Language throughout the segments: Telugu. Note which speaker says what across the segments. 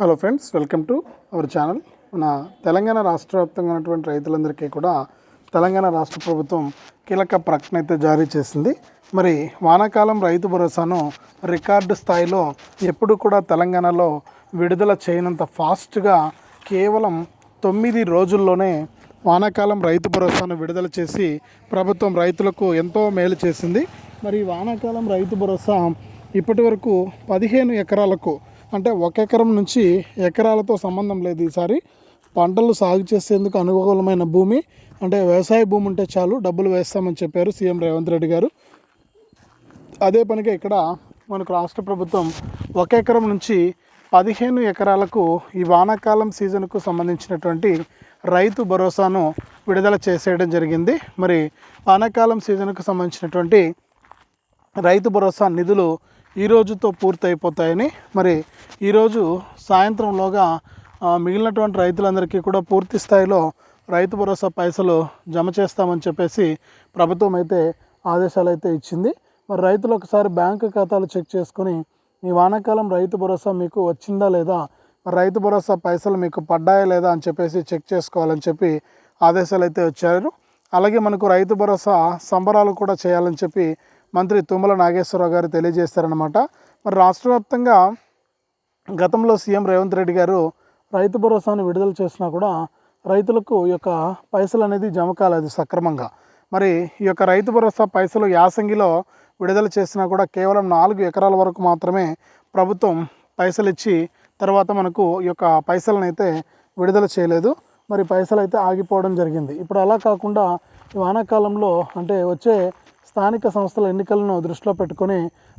Speaker 1: Hello friends welcome to our channel మన తెలంగాణ రాష్ట్ర వ్యాప్తంగా ఉన్నటువంటి రైతులందరికీ కూడా తెలంగాణ రాష్ట్ర ప్రభుత్వం కీలక ప్రకటన అయితే జారీ చేసింది. మరి వానాకాలం రైతు భరోసాను రికార్డు స్థాయిలో ఎప్పుడు కూడా తెలంగాణలో విడుదల చేయనంత ఫాస్ట్గా కేవలం తొమ్మిది రోజుల్లోనే వానాకాలం రైతు భరోసాను విడుదల చేసి ప్రభుత్వం రైతులకు ఎంతో మేలు చేసింది. మరి వానాకాలం రైతు భరోసా ఇప్పటి వరకు పదిహేను ఎకరాలకు అంటే ఒక ఎకరం నుంచి ఎకరాలతో సంబంధం లేదు ఈసారి. పంటలు సాగు చేసేందుకు అనుకూలమైన భూమి అంటే వ్యవసాయ భూమి ఉంటే చాలు డబ్బులు వేస్తామని చెప్పారు సీఎం రేవంత్ రెడ్డి గారు. అదే పనిగా ఇక్కడ మనకు రాష్ట్ర ప్రభుత్వం ఒక ఎకరం నుంచి పదిహేను ఎకరాలకు ఈ వానాకాలం సీజన్కు సంబంధించినటువంటి రైతు భరోసాను విడుదల చేసేయడం జరిగింది. మరి వానాకాలం సీజన్కు సంబంధించినటువంటి రైతు భరోసా నిధులు ఈ రోజుతో పూర్తయిపోతాయని మరి ఈరోజు సాయంత్రంలోగా మిగిలినటువంటి రైతులందరికీ కూడా పూర్తి స్థాయిలో రైతు భరోసా పైసలు జమ చేస్తామని చెప్పేసి ప్రభుత్వం అయితే ఆదేశాలు అయితే ఇచ్చింది. మరి రైతులు ఒకసారి బ్యాంకు ఖాతాలు చెక్ చేసుకొని ఈ వానాకాలం రైతు భరోసా మీకు వచ్చిందా లేదా? మరి రైతు భరోసా పైసలు మీకు పడ్డాయా లేదా? అని చెప్పేసి చెక్ చేసుకోవాలని చెప్పి ఆదేశాలు అయితే వచ్చారు. అలాగే మనకు రైతు భరోసా సంబరాలు కూడా చేయాలని చెప్పి మంత్రి తుమ్మల నాగేశ్వరరావు గారు తెలియజేస్తారనమాట మరి రాష్ట్ర వ్యాప్తంగా గతంలో సీఎం రేవంత్ రెడ్డి గారు రైతు భరోసాను విడుదల చేసినా కూడా రైతులకు ఈ యొక్క పైసలు అనేది జమ కాలేదు సక్రమంగా. మరి ఈ యొక్క రైతు భరోసా పైసలు యాసంగిలో విడుదల చేసినా కూడా కేవలం నాలుగు ఎకరాల వరకు మాత్రమే ప్రభుత్వం పైసలు ఇచ్చి తర్వాత మనకు ఈ యొక్క పైసలను అయితే విడుదల చేయలేదు. మరి పైసలు అయితే ఆగిపోవడం జరిగింది. ఇప్పుడు అలా కాకుండా ఈ వానాకాలంలో అంటే వచ్చే స్థానిక సంస్థల ఎన్నికలను దృష్టిలో పెట్టుకొని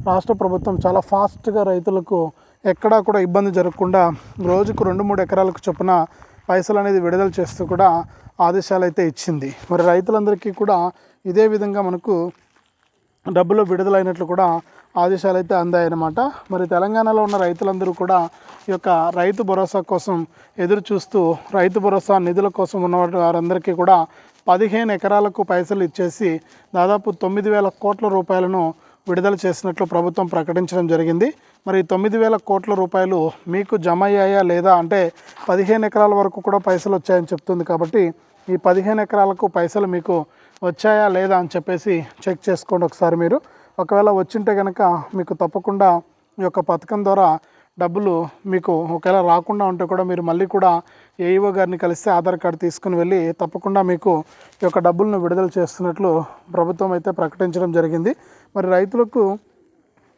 Speaker 1: రాష్ట్ర ప్రభుత్వం చాలా ఫాస్ట్గా రైతులకు ఎక్కడా కూడా ఇబ్బంది జరగకుండా రోజుకు రెండు మూడు ఎకరాలకు చొప్పున పైసలు అనేది విడుదల చేస్తూ కూడా ఆదేశాలు అయితే ఇచ్చింది. మరి రైతులందరికీ కూడా ఇదే విధంగా మనకు డబ్బులు విడుదలైనట్లు కూడా ఆదేశాలు అయితే అందాయన్నమాట. మరి తెలంగాణలో ఉన్న రైతులందరూ కూడా ఈ యొక్క రైతు భరోసా కోసం ఎదురు చూస్తూ రైతు భరోసా నిధుల కోసం ఉన్న వారందరికీ కూడా పదిహేను ఎకరాలకు పైసలు ఇచ్చేసి దాదాపు తొమ్మిది వేల కోట్ల రూపాయలను విడుదల చేసినట్లు ప్రభుత్వం ప్రకటించడం జరిగింది. మరి తొమ్మిది వేల కోట్ల రూపాయలు మీకు జమ అయ్యాయా లేదా అంటే పదిహేను ఎకరాల వరకు కూడా పైసలు వచ్చాయని చెప్తుంది కాబట్టి ఈ పదిహేను ఎకరాలకు పైసలు మీకు వచ్చాయా లేదా అని చెప్పేసి చెక్ చేసుకోండి ఒకసారి మీరు. ఒకవేళ వచ్చింటే కనుక మీకు తప్పకుండా ఈ యొక్క పథకం ద్వారా డబ్బులు మీకు ఒకవేళ రాకుండా ఉంటే కూడా మీరు మళ్ళీ కూడా ఏఈఓ గారిని కలిస్తే ఆధార్ కార్డు తీసుకుని వెళ్ళి తప్పకుండా మీకు ఈ యొక్క డబ్బులను విడుదల చేస్తున్నట్లు ప్రభుత్వం అయితే ప్రకటించడం జరిగింది. మరి రైతులకు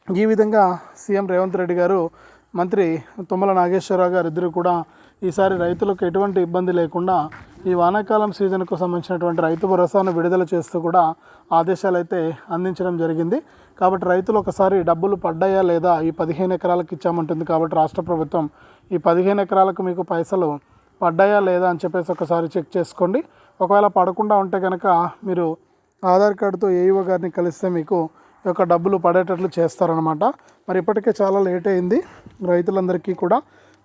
Speaker 1: ఈ విధంగా సీఎం రేవంత్ రెడ్డి గారు మంత్రి తుమ్మల నాగేశ్వరరావు గారు ఇద్దరు కూడా ఈసారి రైతులకు ఎటువంటి ఇబ్బంది లేకుండా ఈ వానాకాలం సీజన్కు సంబంధించినటువంటి రైతు భరోసాను విడుదల చేస్తూ కూడా ఆదేశాలు అయితే అందించడం జరిగింది. కాబట్టి రైతులు ఒకసారి డబ్బులు పడ్డాయా లేదా ఈ పదిహేను ఎకరాలకు ఇచ్చామంటుంది. కాబట్టి రాష్ట్ర ప్రభుత్వం ఈ పదిహేను ఎకరాలకు మీకు పైసలు పడ్డాయా లేదా అని చెప్పేసి ఒకసారి చెక్ చేసుకోండి. ఒకవేళ పడకుండా ఉంటే కనుక మీరు ఆధార్ కార్డుతో ఏఈఓ గారిని కలిస్తే మీకు యొక్క డబ్బులు పడేటట్లు చేస్తారనమాట మరి ఇప్పటికే చాలా లేట్ అయింది. రైతులందరికీ కూడా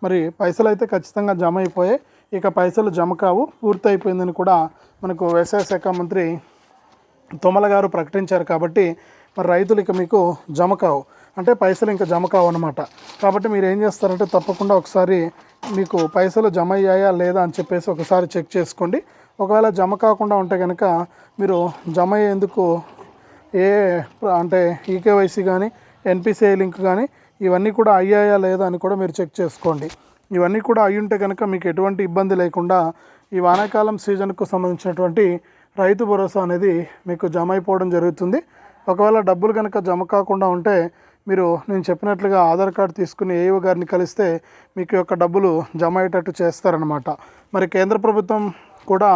Speaker 1: మరి పైసలు అయితే ఖచ్చితంగా జమ అయిపోయాయి. ఇక పైసలు జమ కావు పూర్తి అయిపోయిందని కూడా మనకు వ్యవసాయ శాఖ మంత్రి తోమల గారు ప్రకటించారు కాబట్టి మరి రైతులు ఇక మీకు జమ కావు. అంటే పైసలు ఇంకా జమ కావు అనమాట కాబట్టి మీరు ఏం చేస్తారంటే తప్పకుండా ఒకసారి మీకు పైసలు జమ అయ్యాయా లేదా అని చెప్పేసి ఒకసారి చెక్ చేసుకోండి. ఒకవేళ జమ కాకుండా ఉంటే కనుక మీరు జమ అయ్యేందుకు ఏ అంటే ఈకేవైసీ కానీ ఎన్పిసిఐ లింక్ కానీ ఇవన్నీ కూడా అయ్యాయా లేదా అని కూడా మీరు చెక్ చేసుకోండి. ఇవన్నీ కూడా అయి ఉంటే కనుక మీకు ఎటువంటి ఇబ్బంది లేకుండా ఈ వానాకాలం సీజన్కు సంబంధించినటువంటి రైతు భరోసా అనేది మీకు జమ అయిపోవడం జరుగుతుంది. ఒకవేళ డబ్బులు కనుక జమ కాకుండా ఉంటే మీరు నేను చెప్పినట్లుగా ఆధార్ కార్డు తీసుకుని ఏఈఓ గారిని కలిస్తే మీకు యొక్క డబ్బులు జమ అయ్యేటట్టు చేస్తారనమాట మరి కేంద్ర ప్రభుత్వం కూడా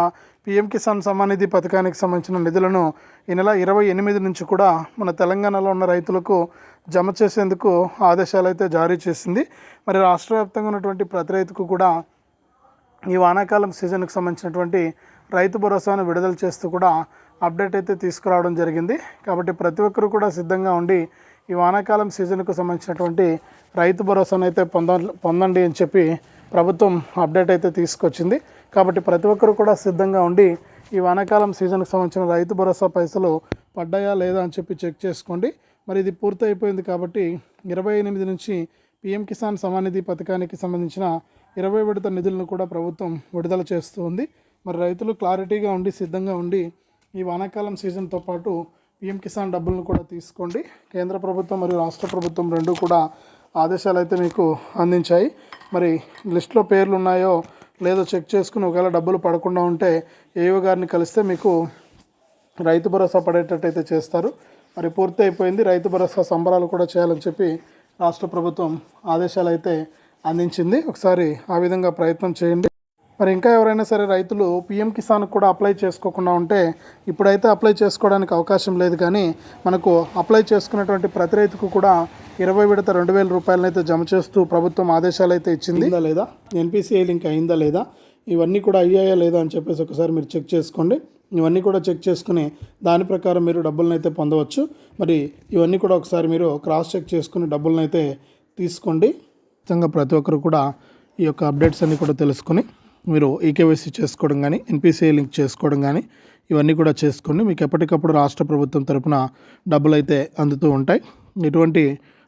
Speaker 1: పిఎం కిసాన్ సమ్మాన్ నిధి పథకానికి సంబంధించిన నిధులను ఈ నెల ఇరవై ఎనిమిది నుంచి కూడా మన తెలంగాణలో ఉన్న రైతులకు జమ చేసేందుకు ఆదేశాలు అయితే జారీ చేసింది. మరి రాష్ట్ర వ్యాప్తంగా ఉన్నటువంటి ప్రతి రైతుకు కూడా ఈ వానాకాలం సీజన్కి సంబంధించినటువంటి రైతు భరోసాను విడుదల చేస్తూ కూడా అప్డేట్ అయితే తీసుకురావడం జరిగింది. కాబట్టి ప్రతి ఒక్కరు కూడా సిద్ధంగా ఉండి ఈ వానాకాలం సీజన్కు సంబంధించినటువంటి రైతు భరోసాను అయితే పొంద పొందండి అని చెప్పి ప్రభుత్వం అప్డేట్ అయితే తీసుకొచ్చింది. కాబట్టి ప్రతి ఒక్కరు కూడా సిద్ధంగా ఉండి ఈ వానాకాలం సీజన్కి సంబంధించిన రైతు భరోసా పైసలు పడ్డాయా లేదా అని చెప్పి చెక్ చేసుకోండి. మరి ఇది పూర్తయిపోయింది కాబట్టి ఇరవై ఎనిమిది నుంచి పీఎం కిసాన్ సమానిధి పథకానికి సంబంధించిన ఇరవై విడత నిధులను కూడా ప్రభుత్వం విడుదల చేస్తూ ఉంది. మరి రైతులు క్లారిటీగా ఉండి సిద్ధంగా ఉండి ఈ వానాకాలం సీజన్తో పాటు పీఎం కిసాన్ డబ్బులను కూడా తీసుకోండి. కేంద్ర ప్రభుత్వం మరియు రాష్ట్ర ప్రభుత్వం రెండు కూడా ఆదేశాలు అయితే మీకు అందించాయి. మరి లిస్ట్లో పేర్లు ఉన్నాయో లేదో చెక్ చేసుకుని ఒకవేళ డబ్బులు పడకుండా ఉంటే ఏవో గారిని కలిస్తే మీకు రైతు భరోసా పడేటట్టయితే చేస్తారు. మరి పూర్తి అయిపోయింది. రైతు భరోసా సంబరాలు కూడా చేయాలని చెప్పి రాష్ట్ర ప్రభుత్వం ఆదేశాలు అయితే అందించింది. ఒకసారి ఆ విధంగా ప్రయత్నం చేయండి. మరి ఇంకా ఎవరైనా సరే రైతులు పిఎం కిసాన్ కూడా అప్లై చేసుకోకుండా ఉంటే ఇప్పుడైతే అప్లై చేసుకోవడానికి అవకాశం లేదు కానీ మనకు అప్లై చేసుకున్నటువంటి ప్రతి రైతుకు కూడా ఇరవై విడత రెండు వేల రూపాయలనైతే జమ చేస్తూ ప్రభుత్వం ఆదేశాలు అయితే ఇచ్చింది లేదా? ఎన్పిసిఐ లింక్ అయిందా లేదా? ఇవన్నీ కూడా అయ్యాయా లేదా అని చెప్పేసి ఒకసారి మీరు చెక్ చేసుకోండి. ఇవన్నీ కూడా చెక్ చేసుకుని దాని ప్రకారం మీరు డబ్బులను అయితే పొందవచ్చు. మరి ఇవన్నీ కూడా ఒకసారి మీరు క్రాస్ చెక్ చేసుకుని డబ్బులను అయితే తీసుకోండి. ఖచ్చితంగా ప్రతి ఒక్కరు కూడా ఈ యొక్క అప్డేట్స్ అన్నీ కూడా తెలుసుకొని మీరు ఈకేవైసీ చేసుకోవడం కానీ ఎన్పిసిఐ లింక్ చేసుకోవడం కానీ ఇవన్నీ కూడా చేసుకోండి. మీకు ఎప్పటికప్పుడు రాష్ట్ర ప్రభుత్వం తరపున డబ్బులు అయితే అందుతూ ఉంటాయి. ఎటువంటి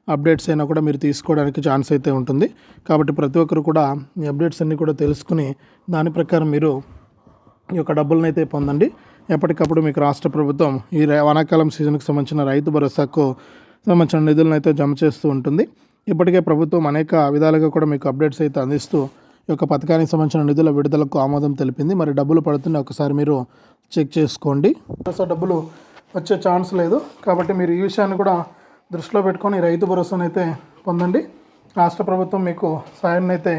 Speaker 1: అప్డేట్స్ అయినా కూడా మీరు తీసుకోవడానికి ఛాన్స్ అయితే ఉంటుంది. కాబట్టి ప్రతి ఒక్కరు కూడా ఈ అప్డేట్స్ అన్నీ కూడా తెలుసుకుని దాని ప్రకారం మీరు ఈ యొక్క డబ్బులను అయితే పొందండి. ఎప్పటికప్పుడు మీకు రాష్ట్ర ప్రభుత్వం ఈ వానాకాలం సీజన్కి సంబంధించిన రైతు భరోసాకు సంబంధించిన నిధులను అయితే జమ చేస్తూ ఉంటుంది. ఇప్పటికే ప్రభుత్వం అనేక విధాలుగా కూడా మీకు అప్డేట్స్ అయితే అందిస్తూ యొక్క పథకానికి సంబంధించిన నిధుల విడుదలకు ఆమోదం తెలిపింది. మరి డబ్బులు పడుతున్న ఒకసారి మీరు చెక్ చేసుకోండి. భరోసా డబ్బులు వచ్చే ఛాన్స్ లేదు. కాబట్టి మీరు ఈ విషయాన్ని కూడా దృష్టిలో పెట్టుకొని రైతు భరోసాను అయితే పొందండి. రాష్ట్ర ప్రభుత్వం మీకు సాయాన్ని అయితే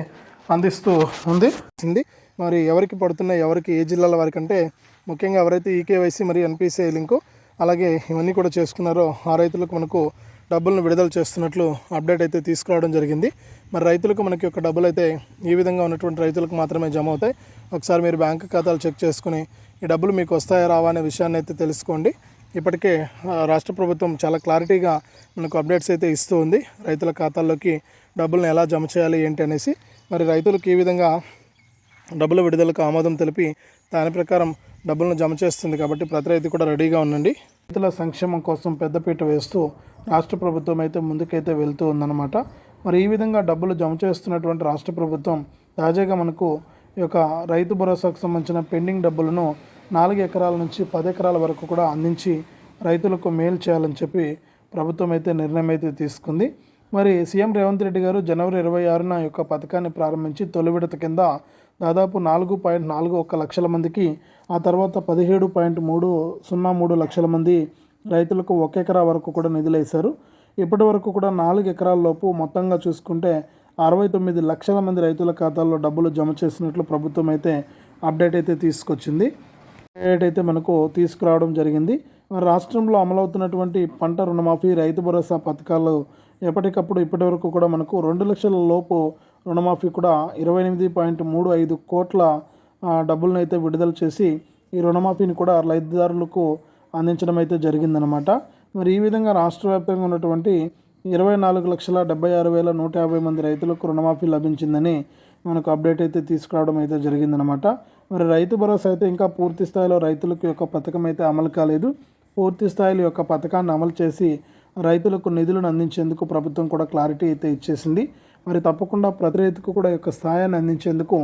Speaker 1: అందిస్తూ ఉంది. ఉంది. మరి ఎవరికి పడుతున్నాయి ఎవరికి ఏ జిల్లాల వారికి అంటే ముఖ్యంగా ఎవరైతే ఈకేవైసీ మరియు ఎన్పిసిఐ లింకు అలాగే ఇవన్నీ కూడా చేసుకున్నారో ఆ రైతులకు మనకు డబ్బులను విడుదల చేస్తున్నట్లు అప్డేట్ అయితే తీసుకురావడం జరిగింది. మరి రైతులకు మనకి యొక్క డబ్బులు అయితే ఈ విధంగా ఉన్నటువంటి రైతులకు మాత్రమే జమ అవుతాయి. ఒకసారి మీరు బ్యాంకు ఖాతాలు చెక్ చేసుకుని ఈ డబ్బులు మీకు వస్తాయా రావా అనే విషయాన్ని అయితే తెలుసుకోండి. ఇప్పటికే రాష్ట్ర ప్రభుత్వం చాలా క్లారిటీగా మనకు అప్డేట్స్ అయితే ఇస్తూ ఉంది. రైతుల ఖాతాల్లోకి డబ్బులను ఎలా జమ చేయాలి ఏంటి అనేసి. మరి రైతులకు ఈ విధంగా డబ్బుల విడుదలకు ఆమోదం తెలిపి దాని ప్రకారం డబ్బులను జమ చేస్తుంది కాబట్టి ప్రతి రైతు కూడా రెడీగా ఉండండి. రైతుల సంక్షేమం కోసం పెద్దపీట వేస్తూ రాష్ట్ర ప్రభుత్వం అయితే ముందుకైతే వెళ్తూ ఉందన్నమాట. మరి ఈ విధంగా డబ్బులు జమ చేస్తున్నటువంటి రాష్ట్ర ప్రభుత్వం తాజాగా మనకు ఈ యొక్క రైతు భరోసాకు సంబంధించిన పెండింగ్ డబ్బులను నాలుగు ఎకరాల నుంచి పది ఎకరాల వరకు కూడా అందించి రైతులకు మేలు చేయాలని చెప్పి ప్రభుత్వం అయితే నిర్ణయం అయితే తీసుకుంది. మరి సీఎం రేవంత్ రెడ్డి గారు జనవరి ఇరవై ఆరున ఈ యొక్క పథకాన్ని ప్రారంభించి తొలి విడత కింద దాదాపు నాలుగు పాయింట్ నాలుగు ఒక్క లక్షల మందికి ఆ తర్వాత పదిహేడు పాయింట్ మూడు సున్నా మూడు లక్షల మంది రైతులకు ఒక ఎకరా వరకు కూడా నిధులు వేశారు. ఇప్పటి వరకు కూడా నాలుగు ఎకరాల లోపు మొత్తంగా చూసుకుంటే అరవై తొమ్మిది లక్షల మంది రైతుల ఖాతాల్లో డబ్బులు జమ చేసినట్లు ప్రభుత్వం అయితే అప్డేట్ అయితే తీసుకొచ్చింది. అప్డేట్ అయితే మనకు తీసుకురావడం జరిగింది. రాష్ట్రంలో అమలవుతున్నటువంటి పంట రుణమాఫీ రైతు భరోసా పథకాలు ఎప్పటికప్పుడు ఇప్పటివరకు కూడా మనకు రెండు లక్షల లోపు రుణమాఫీ కూడా ఇరవై ఎనిమిది పాయింట్ మూడు ఐదు కోట్ల డబ్బులను అయితే విడుదల చేసి ఈ రుణమాఫీని కూడా రైతుదారులకు అందించడం అయితే జరిగిందనమాట మరి ఈ విధంగా రాష్ట్ర వ్యాప్తంగా ఉన్నటువంటి ఇరవై నాలుగు లక్షల డెబ్బై ఆరు వేల నూట యాభై మంది రైతులకు రుణమాఫీ లభించిందని మనకు అప్డేట్ అయితే తీసుకురావడం అయితే జరిగిందనమాట మరి రైతు భరోసా అయితే ఇంకా పూర్తి స్థాయిలో రైతులకు యొక్క పథకం అయితే అమలు కాలేదు. పూర్తి స్థాయిలో యొక్క పథకాన్ని అమలు చేసి రైతులకు నిధులను అందించేందుకు ప్రభుత్వం కూడా క్లారిటీ అయితే ఇచ్చేసింది. మరి తప్పకుండా ప్రతి రైతుకు కూడా యొక్క సహాయాన్ని అందించేందుకు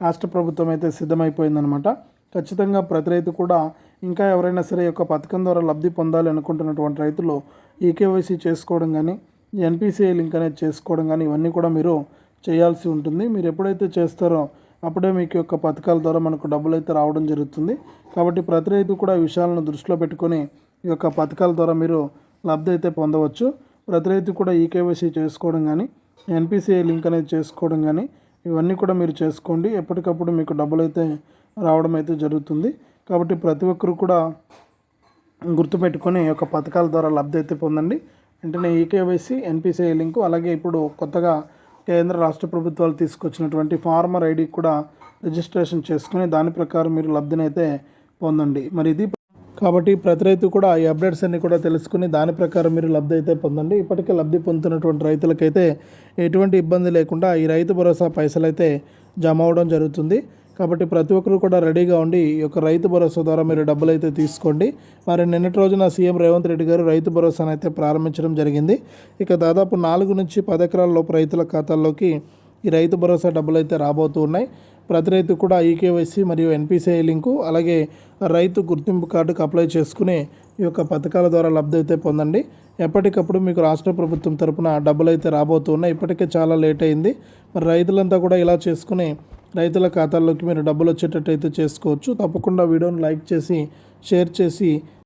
Speaker 1: రాష్ట్ర ప్రభుత్వం అయితే సిద్ధమైపోయిందనమాట ఖచ్చితంగా ప్రతి రైతు కూడా ఇంకా ఎవరైనా సరే యొక్క పథకం ద్వారా లబ్ధి పొందాలి అనుకుంటున్నటువంటి రైతులు ఈకేవైసీ చేసుకోవడం కానీ ఎన్పిసిఐ లింక్ అనేది చేసుకోవడం కానీ ఇవన్నీ కూడా మీరు చేయాల్సి ఉంటుంది. మీరు ఎప్పుడైతే చేస్తారో అప్పుడే మీకు యొక్క పథకాల ద్వారా మనకు డబ్బులు అయితే రావడం జరుగుతుంది. కాబట్టి ప్రతి రైతు కూడా ఈ విషయాలను దృష్టిలో పెట్టుకొని ఈ యొక్క పథకాల ద్వారా మీరు లబ్ధి అయితే పొందవచ్చు. ప్రతి రైతు కూడా ఈకేవైసీ చేసుకోవడం కానీ ఎన్పిసిఐ లింక్ అనేది చేసుకోవడం కానీ ఇవన్నీ కూడా మీరు చేసుకోండి. ఎప్పటికప్పుడు మీకు డబ్బులు అయితే రావడం అయితే జరుగుతుంది. కాబట్టి ప్రతి ఒక్కరు కూడా గుర్తుపెట్టుకొని ఈ యొక్క పథకాల ద్వారా లబ్ధి అయితే పొందండి. వెంటనే ఈకేవైసీ ఎన్పిసిఐ లింకు అలాగే ఇప్పుడు కొత్తగా కేంద్ర రాష్ట్ర ప్రభుత్వాలు తీసుకొచ్చినటువంటి ఫార్మర్ ఐడి కూడా రిజిస్ట్రేషన్ చేసుకుని దాని ప్రకారం మీరు లబ్ధిని అయితే పొందండి. మరి ఇది కాబట్టి ప్రతి రైతు కూడా ఈ అప్డేట్స్ అన్ని కూడా తెలుసుకుని దాని ప్రకారం మీరు లబ్ధి అయితే పొందండి. ఇప్పటికే లబ్ధి పొందుతున్నటువంటి రైతులకైతే ఎటువంటి ఇబ్బంది లేకుండా ఈ రైతు భరోసా పైసలు అయితే జమ అవడం జరుగుతుంది. కాబట్టి ప్రతి ఒక్కరు కూడా రెడీగా ఉండి ఈ యొక్క రైతు భరోసా ద్వారా మీరు డబ్బులు అయితే తీసుకోండి. మరి నిన్నటి రోజున సీఎం రేవంత్ రెడ్డి గారు రైతు భరోసాను అయితే ప్రారంభించడం జరిగింది. ఇక దాదాపు నాలుగు నుంచి పది ఎకరాల లోపు రైతుల ఖాతాల్లోకి ఈ రైతు భరోసా డబ్బులు అయితే రాబోతూ ఉన్నాయి. ప్రతి రైతు కూడా ఈకేవైసీ మరియు ఎన్పిసిఐ లింకు అలాగే రైతు గుర్తింపు కార్డుకు అప్లై చేసుకుని ఈ యొక్క పథకాల ద్వారా లబ్ధి అయితే పొందండి. ఎప్పటికప్పుడు మీకు రాష్ట్ర ప్రభుత్వం తరపున డబ్బులు అయితే రాబోతూ ఉన్నాయి ఇప్పటికే చాలా లేట్ అయింది. మరి రైతులంతా కూడా ఇలా చేసుకుని రైతుల ఖాతాల్లోకి మీరు డబ్బులు వచ్చేటట్టు అయితే చేసుకోవచ్చు. తప్పకుండా వీడియోని లైక్ చేసి షేర్ చేసి